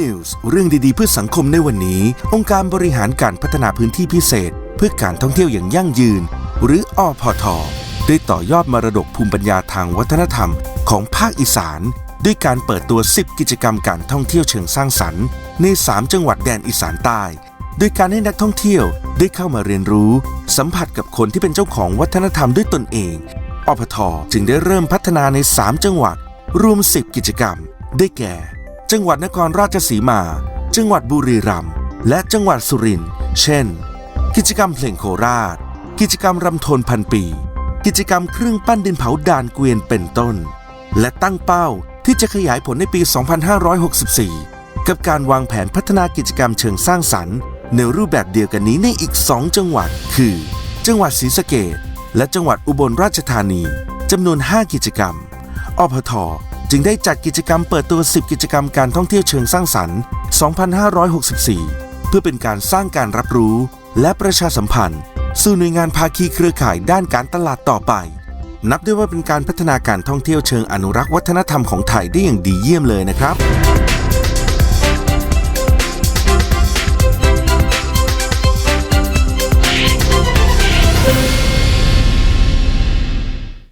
News เรื่องดีๆเพื่อสังคมในวันนี้ องค์การบริหารการพัฒนาพื้นที่พิเศษ เพื่อการท่องเที่ยวอย่างยั่งยืน หรืออพท ได้ต่อยอดมรดกภูมิปัญญาทางวัฒนธรรมของภาคอีสาน ด้วยการเปิดตัว 10 กิจกรรมการท่องเที่ยวเชิงสร้างสรรค์ ใน 3 จังหวัดแดนอีสานใต้โดยการให้นักท่องเที่ยวได้เข้ามาเรียนรู้ สัมผัสกับคนที่เป็นเจ้าของวัฒนธรรมด้วยตนเอง อพทจึงได้เริ่มพัฒนาใน 3 จังหวัด รวม 10 กิจกรรม ได้แก่ จังหวัดนครราชสีมา จังหวัดบุรีรัมย์และจังหวัดสุรินทร์เช่น กิจกรรมเพลงโคราช กิจกรรมรำโทนพันปี กิจกรรมเครื่องปั้นดินเผาด่านเกวียนเป็นต้น และตั้งเป้าที่จะขยายผลในปี 2564 กับการวางแผนพัฒนากิจกรรมเชิงสร้างสรรค์ในรูปแบบเดียวกันนี้ในอีก 2 จังหวัด คือ จังหวัดศรีสะเกษและจังหวัดอุบลราชธานีจำนวน 5 กิจกรรมอพท จึงได้จัดกิจกรรมเปิดตัว 10 กิจกรรมการท่องเที่ยวเชิงสร้างสรรค์ 2564 เพื่อเป็นการสร้างการรับรู้ และประชาสัมพันธ์ สู่หน่วยงานภาคีเครือข่ายด้านการตลาดต่อไป นับได้ว่าเป็นการพัฒนาการท่องเที่ยวเชิงอนุรักษ์วัฒนธรรมของไทยได้อย่างดีเยี่ยมเลยนะครับ